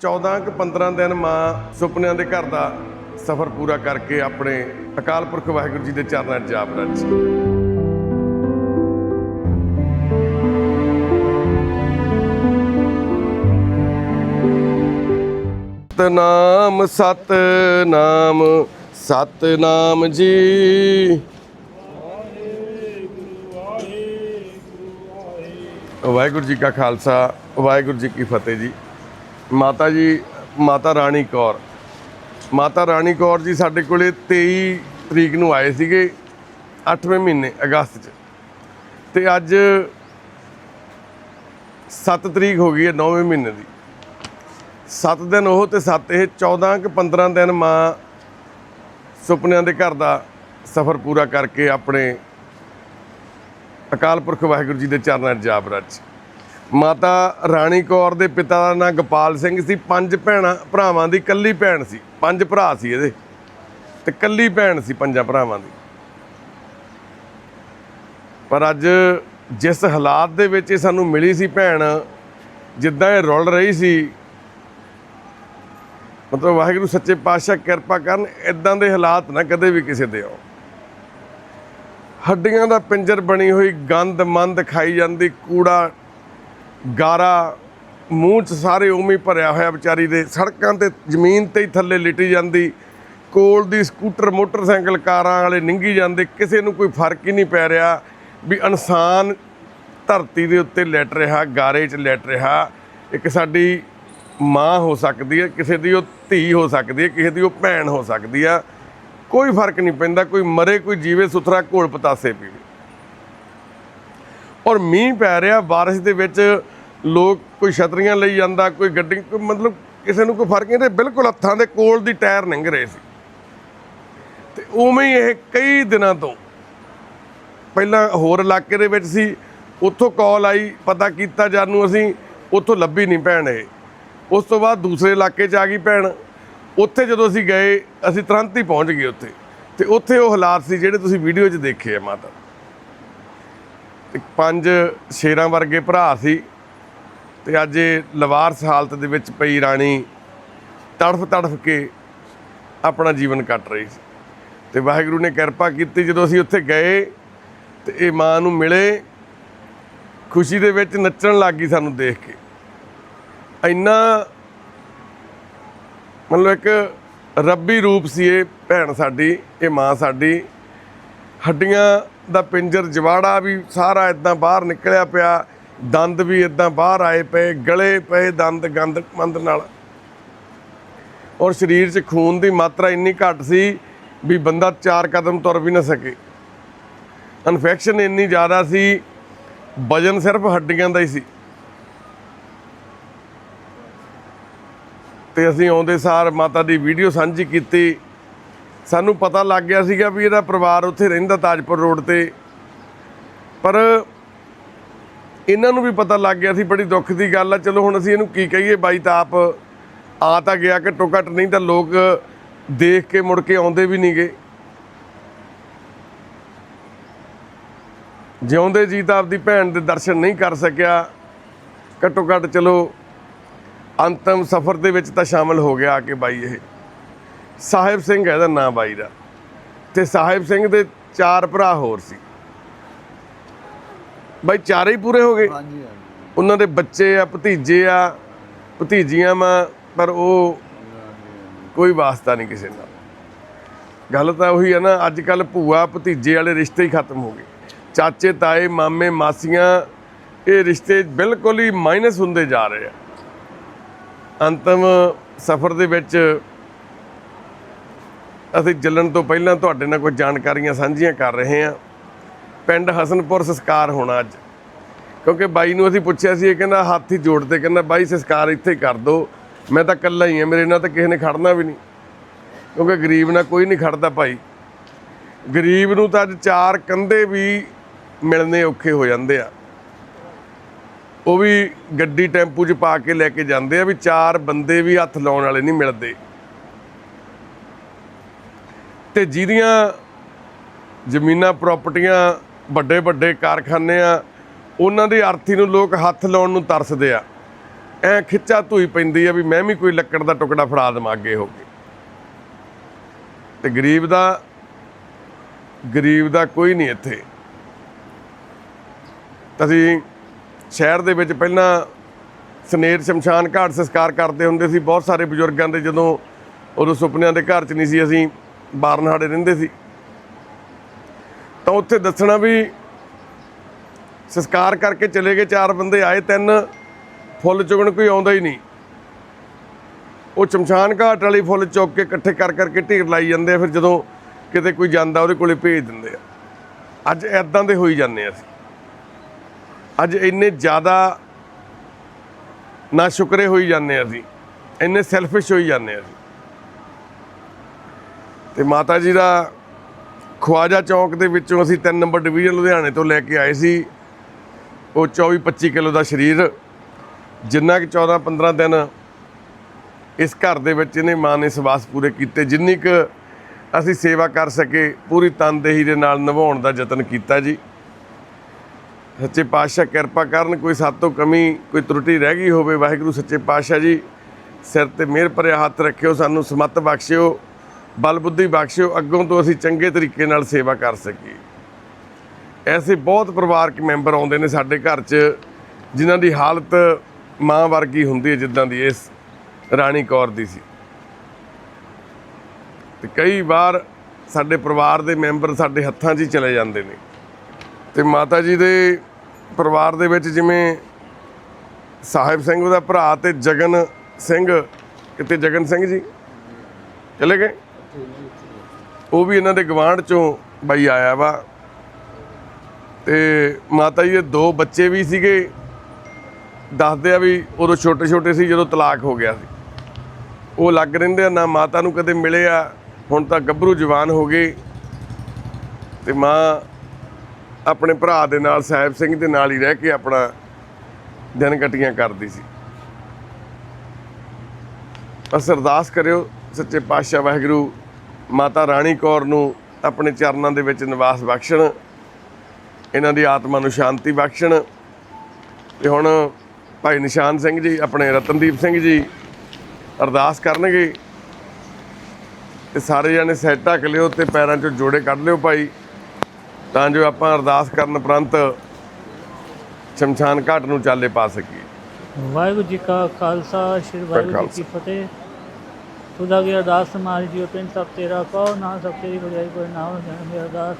14 ਕਿ 15 ਦਿਨ ਮਾਂ ਸੁਪਨਿਆਂ ਦੇ ਘਰ ਦਾ ਸਫ਼ਰ ਪੂਰਾ ਕਰਕੇ ਆਪਣੇ ਅਕਾਲ ਪੁਰਖ ਵਾਹਿਗੁਰੂ ਜੀ ਦੇ ਚਰਨਾਂ 'ਚ ਜਾ ਬਰਜ ਸਤਨਾਮ ਸਤਨਾਮ ਸਤਨਾਮ ਜੀ। ਵਾਹਿਗੁਰੂ ਜੀ ਕਾ ਖਾਲਸਾ, ਵਾਹਿਗੁਰੂ ਜੀ ਕੀ ਫਤਿਹ ਜੀ। ਮਾਤਾ ਜੀ, ਮਾਤਾ ਰਾਣੀ ਕੌਰ। ਮਾਤਾ ਰਾਣੀ ਕੌਰ ਜੀ ਸਾਡੇ ਕੋਲੇ 23 ਤਰੀਕ ਨੂੰ ਆਏ ਸੀਗੇ 8ਵੇਂ ਮਹੀਨੇ, ਅਗਸਤ 'ਚ। ਤੇ ਅੱਜ 7 ਤਰੀਕ ਹੋ ਗਈ ਹੈ 9ਵੇਂ ਮਹੀਨੇ ਦੀ। 7 ਦਿਨ ਉਹ ਤੇ 7 ਇਹ 14 ਕਿ 15 ਦਿਨ ਮਾਂ ਸੁਪਨਿਆਂ ਦੇ ਘਰ ਦਾ ਸਫ਼ਰ ਪੂਰਾ ਕਰਕੇ ਆਪਣੇ ਅਕਾਲ ਪੁਰਖ ਵਾਹਿਗੁਰੂ ਜੀ ਦੇ ਚਰਨਾਂ 'ਚ ਜਾ ਬਰਜ ਮਾਤਾ ਰਾਣੀ ਕੌਰ ਦੇ ਪਿਤਾ ਦਾ ਨਾਂ ਗੋਪਾਲ ਸਿੰਘ ਸੀ। ਪੰਜ ਭੈਣਾਂ, ਭਰਾਵਾਂ ਦੀ ਇਕੱਲੀ ਭੈਣ ਸੀ। ਪੰਜ ਭਰਾ ਸੀ ਇਹਦੇ। ਤੇ ਇਕੱਲੀ ਭੈਣ ਸੀ ਪੰਜਾਂ ਭਰਾਵਾਂ ਦੀ। ਪਰ ਅੱਜ ਜਿਸ ਹਾਲਾਤ ਦੇ ਵਿੱਚ ਇਹ ਸਾਨੂੰ ਮਿਲੀ ਸੀ ਭੈਣ, ਜਿੱਦਾਂ ਇਹ ਰੁਲ ਰਹੀ ਸੀ, ਮਤਲਬ ਵਾਹਿਗੁਰੂ ਸੱਚੇ ਪਾਤਸ਼ਾਹ ਕਿਰਪਾ ਕਰਨ ਇਦਾਂ ਦੇ ਹਾਲਾਤ ਨਾ ਕਦੇ ਵੀ ਕਿਸੇ ਦੇ ਆਉ ਹੱਡੀਆਂ ਦਾ ਪਿੰਜਰ ਬਣੀ ਹੋਈ ਗੰਦ ਮੰਦ ਖਾਈ ਜਾਂਦੀ, ਕੂੜਾ ਗਾਰਾ ਮੂੰਹ 'ਚ ਸਾਰੇ ਉਵੇਂ ਹੀ ਭਰਿਆ ਹੋਇਆ ਵਿਚਾਰੀ ਦੇ, ਸੜਕਾਂ ਤੇ ਜ਼ਮੀਨ ਤੇ ਹੀ ਥੱਲੇ ਲਿਟੀ ਜਾਂਦੀ। ਕੋਲ ਦੀ ਸਕੂਟਰ, ਮੋਟਰਸਾਈਕਲ ਕਾਰਾਂ ਵਾਲੇ ਨਿੰਗੀ ਜਾਂਦੇ, ਕਿਸੇ ਨੂੰ ਕੋਈ ਫ਼ਰਕ ਹੀ ਨਹੀਂ ਪੈ ਰਿਹਾ ਵੀ ਇਨਸਾਨ ਧਰਤੀ ਦੇ ਉੱਤੇ ਲੈਟ ਰਿਹਾ, ਗਾਰੇ 'ਚ ਲੈਟ ਰਿਹਾ। ਇੱਕ ਸਾਡੀ ਮਾਂ ਹੋ ਸਕਦੀ ਹੈ, ਕਿਸੇ ਦੀ ਉਹ ਧੀ ਹੋ ਸਕਦੀ ਹੈ, ਕਿਸੇ ਦੀ ਉਹ ਭੈਣ ਹੋ ਸਕਦੀ ਆ ਕੋਈ ਫ਼ਰਕ ਨਹੀਂ ਪੈਂਦਾ, ਕੋਈ ਮਰੇ, ਕੋਈ ਜੀਵੇ, ਸੁਥਰਾ ਘੋਲ ਪਤਾਸੇ ਪੀਵੇ। ਔਰ ਮੀਂਹ ਪੈ ਰਿਹਾ, ਬਾਰਿਸ਼ ਦੇ ਵਿੱਚ ਲੋਕ ਕੋਈ ਛਤਰੀਆਂ ਲਈ ਜਾਂਦਾ, ਕੋਈ ਗੱਡੀ ਮਤਲਬ ਕਿਸੇ ਨੂੰ ਕੋਈ ਫ਼ਰਕ ਨਹੀਂ, ਤੇ ਬਿਲਕੁਲ ਹੱਥਾਂ ਦੇ ਕੋਲ ਦੀ ਟਾਇਰ ਲੰਘ ਰਹੇ ਸੀ। ਤੇ ਉਵੇਂ ਹੀ ਇਹ ਕਈ ਦਿਨਾਂ ਤੋਂ ਪਹਿਲਾਂ ਹੋਰ ਇਲਾਕੇ ਦੇ ਵਿੱਚ ਸੀ, ਉੱਥੋਂ ਕਾਲ ਆਈ, ਪਤਾ ਕੀਤਾ ਜਦ ਨੂੰ ਅਸੀਂ, ਉੱਥੋਂ ਲੱਭੀ ਨਹੀਂ ਭੈਣ ਇਹ। ਉਸ ਤੋਂ ਬਾਅਦ ਦੂਸਰੇ ਇਲਾਕੇ 'ਚ ਆ ਗਈ ਭੈਣ, ਉੱਥੇ ਜਦੋਂ ਅਸੀਂ ਗਏ, ਅਸੀਂ ਤੁਰੰਤ ਹੀ ਪਹੁੰਚ ਗਏ ਉੱਥੇ। ਤੇ ਉੱਥੇ ਉਹ ਹਾਲਾਤ ਸੀ ਜਿਹੜੇ ਤੁਸੀਂ ਵੀਡੀਓ 'ਚ ਦੇਖੇ ਆ ਮਾਤਾ। ਤੇ ਪੰਜ ਸ਼ੇਰਾਂ ਵਰਗੇ ਭਰਾ ਸੀ ਤੇ ਅੱਜ ਇਹ ਲਵਾਰਸ ਹਾਲਤ ਦੇ ਵਿੱਚ ਪਈ ਰਾਣੀ ਤੜਫ ਤੜਫ ਕੇ ਆਪਣਾ ਜੀਵਨ ਕੱਟ ਰਹੀ ਸੀ। ਤੇ ਵਾਹਿਗੁਰੂ ਨੇ ਕਿਰਪਾ ਕੀਤੀ ਜਦੋਂ ਅਸੀਂ ਉੱਥੇ ਗਏ ਤੇ ਇਹ ਮਾਂ ਨੂੰ ਮਿਲੇ, ਖੁਸ਼ੀ ਦੇ ਵਿੱਚ ਨੱਚਣ ਲੱਗ ਗਈ ਸਾਨੂੰ ਦੇਖ ਕੇ। ਇੰਨਾ ਮਤਲਬ ਇੱਕ ਰੱਬੀ ਰੂਪ ਸੀ ਇਹ ਭੈਣ ਸਾਡੀ, ਇਹ ਮਾਂ ਸਾਡੀ। ਹੱਡੀਆਂ ਦਾ ਪਿੰਜਰ ਜਵਾੜਾ ਵੀ ਸਾਰਾ ਇਦਾਂ ਬਾਹਰ ਨਿਕਲਿਆ ਪਿਆ, ਦੰਦ ਵੀ ਇਦਾਂ ਬਾਹਰ ਆਏ ਪਏ, ਗਲੇ ਪਏ ਦੰਦ ਗੰਦ ਮੰਦ ਨਾਲ। ਔਰ ਸਰੀਰ 'ਚ ਖੂਨ ਦੀ ਮਾਤਰਾ ਇੰਨੀ ਘੱਟ ਸੀ ਵੀ ਬੰਦਾ ਚਾਰ ਕਦਮ ਤੁਰ ਵੀ ਨਾ ਸਕੇ। ਇਨਫੈਕਸ਼ਨ ਇੰਨੀ ਜ਼ਿਆਦਾ ਸੀ, ਵਜਨ ਸਿਰਫ ਹੱਡੀਆਂ ਦਾ ਹੀ ਸੀ। ਤੇ ਅਸੀਂ ਆਉਂਦੇ ਸਾਰ ਮਾਤਾ ਦੀ ਵੀਡੀਓ ਸਾਂਝੀ ਕੀਤੀ ਸਾਨੂੰ ਪਤਾ ਲੱਗ ਗਿਆ ਸੀਗਾ ਵੀ ਇਹਦਾ ਪਰਿਵਾਰ ਉੱਥੇ ਰਹਿੰਦਾ ਤਾਜਪੁਰ ਰੋਡ ਤੇ। ਪਰ ਇਹਨਾਂ ਨੂੰ ਵੀ ਪਤਾ ਲੱਗ ਗਿਆ ਸੀ, ਬੜੀ ਦੁੱਖ ਦੀ ਗੱਲ ਆ। ਚਲੋ ਹੁਣ ਅਸੀਂ ਇਹਨੂੰ ਕੀ ਕਹੀਏ, ਬਾਈ ਤਾਂ ਆਪ ਆ ਤਾਂ ਗਿਆ ਕਿ ਟੋਕਟ ਨਹੀਂ ਤਾਂ ਲੋਕ ਦੇਖ ਕੇ ਮੁੜ ਕੇ ਆਉਂਦੇ ਵੀ ਨਹੀਂਗੇ ਜਿਉਂਦੇ ਜੀ ਤਾਂ ਆਪਦੀ ਭੈਣ ਦੇ ਦਰਸ਼ਨ ਨਹੀਂ ਕਰ ਸਕਿਆ। ਘੱਟੋ ਘੱਟ ਚਲੋ ਅੰਤਮ ਸਫ਼ਰ ਦੇ ਵਿੱਚ ਤਾਂ ਸ਼ਾਮਲ ਹੋ ਗਿਆ ਆ ਕੇ ਬਾਈ ਇਹ। ਸਾਹਿਬ ਸਿੰਘ ਹੈ ਇਹਦਾ ਨਾਂ ਬਾਈ ਦਾ। ਤੇ ਸਾਹਿਬ ਸਿੰਘ ਦੇ ਚਾਰ ਭਰਾ ਹੋਰ ਸੀ। ਬਾਈ ਚਾਰੇ ਹੀ ਪੂਰੇ ਹੋ ਗਏ? ਹਾਂਜੀ ਉਹਨਾਂ ਦੇ ਬੱਚੇ ਆ ਭਤੀਜੇ ਆ ਭਤੀਜੀਆਂ ਵਾ ਪਰ ਉਹ ਕੋਈ ਵਾਸਤਾ ਨਹੀਂ ਕਿਸੇ ਨਾਲ। ਗੱਲ ਤਾਂ ਉਹੀ ਹੈ ਨਾ ਅੱਜ ਕੱਲ ਭੂਆ ਭਤੀਜੇ ਵਾਲੇ ਰਿਸ਼ਤੇ ਹੀ ਖਤਮ ਹੋ ਗਏ। ਚਾਚੇ ਤਾਏ ਮਾਮੇ ਮਾਸੀਆਂ ਇਹ ਰਿਸ਼ਤੇ ਬਿਲਕੁਲ ਹੀ ਮਾਈਨਸ ਹੁੰਦੇ ਜਾ ਰਹੇ ਆ। ਅੰਤਮ ਸਫ਼ਰ ਦੇ ਵਿੱਚ ਅਸੀਂ ਚੱਲਣ ਤੋਂ ਪਹਿਲਾਂ ਤੁਹਾਡੇ ਨਾਲ ਕੁਝ ਜਾਣਕਾਰੀਆਂ ਸਾਂਝੀਆਂ ਕਰ ਰਹੇ ਹਾਂ। ਪਿੰਡ ਹਸਨਪੁਰ ਸੰਸਕਾਰ ਹੋਣਾ ਅੱਜ। ਕਿਉਂਕਿ ਬਾਈ ਨੂੰ ਅਸੀਂ ਪੁੱਛਿਆ ਸੀ, ਇਹ ਕਹਿੰਦਾ ਹੱਥ ਹੀ ਜੋੜ 'ਤੇ ਕਹਿੰਦਾ ਬਾਈ ਸੰਸਕਾਰ ਇੱਥੇ ਕਰ ਦੋ। ਮੈਂ ਤਾਂ ਇਕੱਲਾ ਹੀ ਹਾਂ, ਮੇਰੇ ਨਾਲ ਤਾਂ ਕਿਸੇ ਨੇ ਖੜਨਾ ਵੀ ਨਹੀਂ। ਕਿਉਂਕਿ ਗਰੀਬ ਨਾਲ ਕੋਈ ਨਹੀਂ ਖੜਦਾ ਭਾਈ। ਗਰੀਬ ਨੂੰ ਤਾਂ ਅੱਜ ਚਾਰ ਕੰਧੇ ਵੀ ਮਿਲਣੇ ਔਖੇ ਹੋ ਜਾਂਦੇ ਆ। ਉਹ ਵੀ ਗੱਡੀ ਟੈਂਪੂ 'ਚ ਪਾ ਕੇ ਲੈ ਕੇ ਜਾਂਦੇ ਆ ਵੀ ਚਾਰ ਬੰਦੇ ਵੀ ਹੱਥ ਲਾਉਣ ਵਾਲੇ ਨਹੀਂ ਮਿਲਦੇ। ਤੇ ਜਿਹਦੀਆਂ ਜ਼ਮੀਨਾਂ ਪ੍ਰਾਪਰਟੀਆਂ ਵੱਡੇ ਵੱਡੇ ਕਾਰਖਾਨੇ ਆ, ਉਹਨਾਂ ਦੀ ਆਰਥੀ ਨੂੰ ਲੋਕ ਹੱਥ ਲਾਉਣ ਨੂੰ ਤਰਸਦੇ ਆ। ਐ ਖਿੱਚਾ ਧੂਈ ਪੈਂਦੀ ਆ ਵੀ ਮੈਂ ਵੀ ਕੋਈ ਲੱਕੜ ਦਾ ਟੁਕੜਾ ਫੜਾ ਦੇਵਾਂ ਅੱਗੇ ਹੋ ਕੇ। ਤੇ ਗਰੀਬ ਦਾ ਗਰੀਬ ਦਾ ਕੋਈ ਨਹੀਂ ਇੱਥੇ। ਅਸੀਂ ਸ਼ਹਿਰ ਦੇ ਵਿੱਚ ਪਹਿਲਾਂ ਸਨੇਰ ਸ਼ਮਸ਼ਾਨ ਘਾਟ ਸੰਸਕਾਰ ਕਰਦੇ ਹੁੰਦੇ ਸੀ। ਬਹੁਤ ਸਾਰੇ ਬਜ਼ੁਰਗਾਂ ਦੇ ਜਦੋਂ ਉਦੋਂ ਸੁਪਨਿਆਂ ਦੇ ਘਰ 'ਚ ਨਹੀਂ ਸੀ, ਅਸੀਂ ਬਾਰਨਹਾੜੇ ਰਹਿੰਦੇ ਸੀ। ਤਾਂ ਉੱਥੇ ਦੱਸਣਾ ਵੀ ਸੰਸਕਾਰ ਕਰਕੇ ਚਲੇ ਗਏ ਚਾਰ ਬੰਦੇ, ਆਏ ਤਿੰਨ, ਫੁੱਲ ਚੁਗਣ ਕੋਈ ਆਉਂਦਾ ਹੀ ਨਹੀਂ। ਉਹ ਸ਼ਮਸ਼ਾਨ ਘਾਟ ਵਾਲੀ ਫੁੱਲ ਚੁੱਕ ਕੇ ਇਕੱਠੇ ਕਰ ਕਰਕੇ ਢੇਰ ਲਾਈ ਜਾਂਦੇ ਆ, ਫਿਰ ਜਦੋਂ ਕਿਤੇ ਕੋਈ ਜਾਂਦਾ ਉਹਦੇ ਕੋਲੇ ਭੇਜ ਦਿੰਦੇ ਆ। ਅੱਜ ਐਦਾਂ ਦੇ ਹੋਈ ਜਾਂਦੇ ਆ ਅਸੀਂ। ਅੱਜ ਇੰਨੇ ਜ਼ਿਆਦਾ ਨਾ ਸ਼ੁਕਰੇ ਹੋਈ ਜਾਂਦੇ ਆ ਅਸੀਂ। ਇੰਨੇ ਸੈਲਫਿਸ਼ ਹੋਈ ਜਾਂਦੇ ਆ ਅਸੀਂ। ਤੇ ਮਾਤਾ ਜੀ ਦਾ ਖਵਾਜਾ ਚੌਂਕ ਦੇ ਵਿੱਚੋਂ ਅਸੀਂ 3 ਨੰਬਰ ਡਿਵੀਜ਼ਨ ਲੁਧਿਆਣੇ ਤੋਂ ਲੈ ਕੇ ਆਏ ਸੀ। ਉਹ 24 25 ਕਿਲੋ ਦਾ ਸਰੀਰ, ਜਿੰਨਾ ਕਿ 14 15 ਦਿਨ ਇਸ ਘਰ ਦੇ ਵਿੱਚ ਇਹਨੇ ਮਾਂ ਨੇ ਸਵਾਸ ਪੂਰੇ ਕੀਤੇ, ਜਿੰਨੀ ਕੁ ਅਸੀਂ ਸੇਵਾ ਕਰ ਸਕੇ, ਪੂਰੀ ਤਨਦੇਹੀ ਦੇ ਨਾਲ ਨਿਭਾਉਣ ਦਾ ਯਤਨ ਕੀਤਾ ਜੀ। ਸੱਚੇ ਪਾਤਸ਼ਾਹ ਕਿਰਪਾ ਕਰਨ ਕੋਈ ਸਾਡੇ ਤੋਂ ਕਮੀ, ਕੋਈ ਤਰੁਟੀ ਰਹਿ ਗਈ ਹੋਵੇ, ਵਾਹਿਗੁਰੂ ਸੱਚੇ ਪਾਤਸ਼ਾਹ ਜੀ, ਸਿਰ ਤੇ ਮਿਹਰ ਭਰਿਆ ਹੱਥ ਰੱਖਿਓ, ਸਾਨੂੰ ਸਮਤ ਬਖਸ਼ਿਓ। ਬਲ ਬੁੱਧੀ ਬਖਸ਼ਿਓ, ਅੱਗੋਂ ਤੋਂ ਅਸੀਂ ਚੰਗੇ ਤਰੀਕੇ ਨਾਲ ਸੇਵਾ ਕਰ ਸਕੀਏ। ਐਸੇ ਬਹੁਤ ਪਰਿਵਾਰਕ ਮੈਂਬਰ ਆਉਂਦੇ ਨੇ ਸਾਡੇ ਘਰ 'ਚ, ਜਿਨ੍ਹਾਂ ਦੀ ਹਾਲਤ ਮਾਂ ਵਰਗੀ ਹੁੰਦੀ ਹੈ ਜਿੱਦਾਂ ਦੀ ਇਸ ਰਾਣੀ ਕੌਰ ਦੀ ਸੀ। ਤੇ ਕਈ ਵਾਰ ਸਾਡੇ ਪਰਿਵਾਰ ਦੇ ਮੈਂਬਰ ਸਾਡੇ ਹੱਥਾਂ 'ਚ ਹੀ ਚਲੇ ਜਾਂਦੇ ਨੇ। ਤੇ ਮਾਤਾ ਜੀ ਦੇ ਪਰਿਵਾਰ ਦੇ ਵਿੱਚ ਜਿਵੇਂ ਸਾਹਿਬ ਸਿੰਘ ਉਹਦਾ ਭਰਾ ਤੇ ਜਗਨ ਸਿੰਘ, ਕਿਤੇ ਜਗਨ ਸਿੰਘ ਜੀ? ਚਲੇ ਗਏ? ਉਹ ਵੀ ਇਹਨਾਂ ਦੇ ਗਵਾਂਢ ਚੋਂ ਬਾਈ ਆਇਆ ਵਾ। ਤੇ ਮਾਤਾ ਜੀ ਦੇ ਦੋ ਬੱਚੇ ਵੀ ਸੀਗੇ। ਦੱਸਦੇ ਆ ਵੀ ਉਦੋਂ ਛੋਟੇ ਛੋਟੇ ਸੀ ਜਦੋਂ ਤਲਾਕ ਹੋ ਗਿਆ ਸੀ। ਉਹ ਲੱਗ ਰਹਿੰਦੇ ਆ, ਨਾ ਮਾਤਾ ਨੂੰ ਕਦੇ ਮਿਲੇ ਆ। ਹੁਣ ਤਾਂ ਗੱਭਰੂ ਜਵਾਨ ਹੋ ਗਏ। ਤੇ ਮਾਂ ਆਪਣੇ ਭਰਾ ਦੇ ਨਾਲ, ਸਾਹਿਬ ਸਿੰਘ ਦੇ ਨਾਲ ਹੀ ਰਹਿ ਕੇ ਆਪਣਾ ਦਿਨ ਕਟੀਆਂ ਕਰਦੀ ਸੀ। ਬਸ ਅਰਦਾਸ ਕਰਿਓ ਸੱਚੇ ਪਾਤਸ਼ਾਹ ਵਾਹਿਗੁਰੂ ਮਾਤਾ ਰਾਣੀ ਕੌਰ ਨੂੰ ਆਪਣੇ ਚਰਨਾਂ ਦੇ ਵਿੱਚ ਨਿਵਾਸ ਬਖਸ਼ਣ ਇਹਨਾਂ ਦੀ ਆਤਮਾ ਨੂੰ ਸ਼ਾਂਤੀ ਬਖਸ਼ਣ। ਤੇ ਹੁਣ ਭਾਈ ਨਿਸ਼ਾਨ ਸਿੰਘ ਜੀ ਆਪਣੇ ਰਤਨਦੀਪ ਸਿੰਘ ਜੀ ਅਰਦਾਸ ਕਰਨਗੇ। ਤੇ ਸਾਰੇ ਜਣੇ ਸੈੱਟ ਢੱਕ ਲਿਓ ਤੇ ਪੈਰਾਂ 'ਚੋਂ ਜੋੜੇ ਕੱਢ ਲਿਓ ਭਾਈ। ਤਾਂ ਜੋ ਆਪਾਂ ਅਰਦਾਸ ਕਰਨ ਉਪਰੰਤ ਸ਼ਮਸ਼ਾਨ ਘਾਟ ਨੂੰ ਚਾਲੇ ਪਾ ਸਕੀਏ। ਵਾਹਿਗੁਰੂ ਜੀ ਕਾ ਖਾਲਸਾ ਸ੍ਰੀ ਵਾਹਿਗੁਰੂ ਜੀ ਕੀ ਫਤਿਹ। ਖੁਦਾ ਕੀ ਅਰਦਾਸ ਮਾਰੀ ਜੀ ਪਿੰਡ ਸਭ ਤੇਰਾ ਕਹੋ, ਨਾ ਸਭ ਤੇਰੀ ਬੜਾਈ ਕੋਈ ਨਾ ਹੋ ਜਾਣ ਅਰਦਾਸ।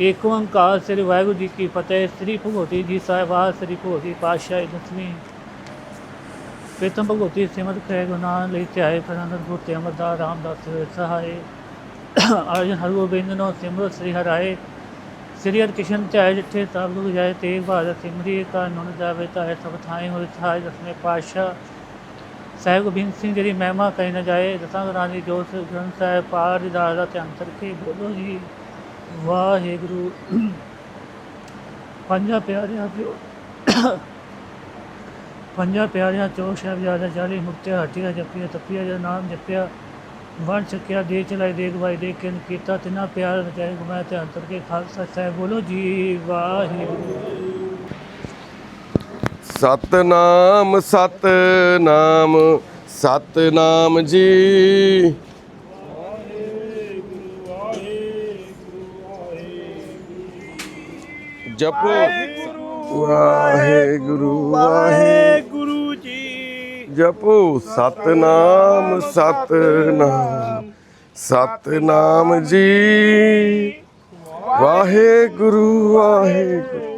ਏਕ ਓੰਕਾਰ ਸ੍ਰੀ ਵਾਹਿਗੁਰੂ ਜੀ ਕੀ ਫਤਿਹ, ਸ੍ਰੀ ਭਗਵਤੀ ਜੀ ਸਾਹਿਬਾ ਸ੍ਰੀ ਭਗਵਤੀ ਪਾਤਸ਼ਾਹੀ ਦਸਵੀਂ। ਪ੍ਰਥਮ ਭਗਵਤੀ ਸਿਮਰ ਕਰੇ ਗੁਨਾਹ ਲਈ ਧਿਆਏ ਫਰਨੰਦ ਗੁਰਤੇ ਅਮਰਦਾ ਰਾਮਦਾਸ ਵੇ ਸਹਾਏ। ਅਰਜਨ ਹਰਗੋਬਿੰਦ ਨੋ ਸਿਮਰ ਸ੍ਰੀ ਹਰਾਏ। ਸ੍ਰੀ ਹਰਿ ਧਿਆਏ ਜਿੱਥੇ ਤਬ ਲੁਕ ਜਾਏ, ਤੇਗ ਬਹਾਦਰ ਸਿਮਰੀ ਕਾ ਨੁਨ ਜਾਵੇ ਤਾਏ ਸਭ ਥਾਏ ਹੋਏ ਥਾਏ ਦਸਵੇਂ ਪਾਤਸ਼ਾਹ। ਸਾਹਿਬ ਗੋਬਿੰਦ ਸਿੰਘ ਜੀ ਦੀ ਮਹਿਮਾ ਕਹੀ ਨਾ ਜਾਏ, ਦਸਾਂ ਗੁਰਾਂ ਜੋਤ ਗ੍ਰੰਥ ਸਾਹਿਬ ਪਾਰ ਦੀ ਦਾਸ ਦਾ ਧਿਆਨ ਕਰਕੇ ਬੋਲੋ ਜੀ। ਵਾਹਿਗੁਰੂ। ਪੰਜਾਂ ਪਿਆਰਿਆਂ ਪਿਓ ਪੰਜਾਂ ਪਿਆਰਿਆਂ ਚੋ ਸਾਹਿਬਜ਼ਾਦਾ ਚਾਲੀ ਮੁਕਤਿਆ, ਹਟਿਆ ਜਪਿਆ, ਤਪਿਆ ਜਦ ਨਾਮ ਜਪਿਆ। ਵਣ ਚੱਕਿਆ ਦੇ ਚਲਾਈ ਦੇਖ ਭਾਈ ਦੇ ਕੇ ਕੀਤਾ। ਤਿਨਾ ਪਿਆਰ ਰਚਾਏ ਗੁਮਾ ਤੇ ਅੰਤਰ ਕੇ ਖਾਲਸਾ ਸਾਹਿਬ ਬੋਲੋ ਜੀ। ਵਾਹਿਗੁਰੂ। ਸਤਨਾਮ ਸਤਨਾਮ ਸਤਨਾਮ ਜੀ। ਜਪੋ। ਵਾਹਿਗੁਰੂ ਵਾਹਿਗੁਰੂ ਜੀ। ਜਪੋ। ਸਤਨਾਮ ਸਤਨਾਮ ਸਤਨਾਮ ਜੀ। ਵਾਹਿਗੁਰੂ ਵਾਹਿਗੁਰੂ।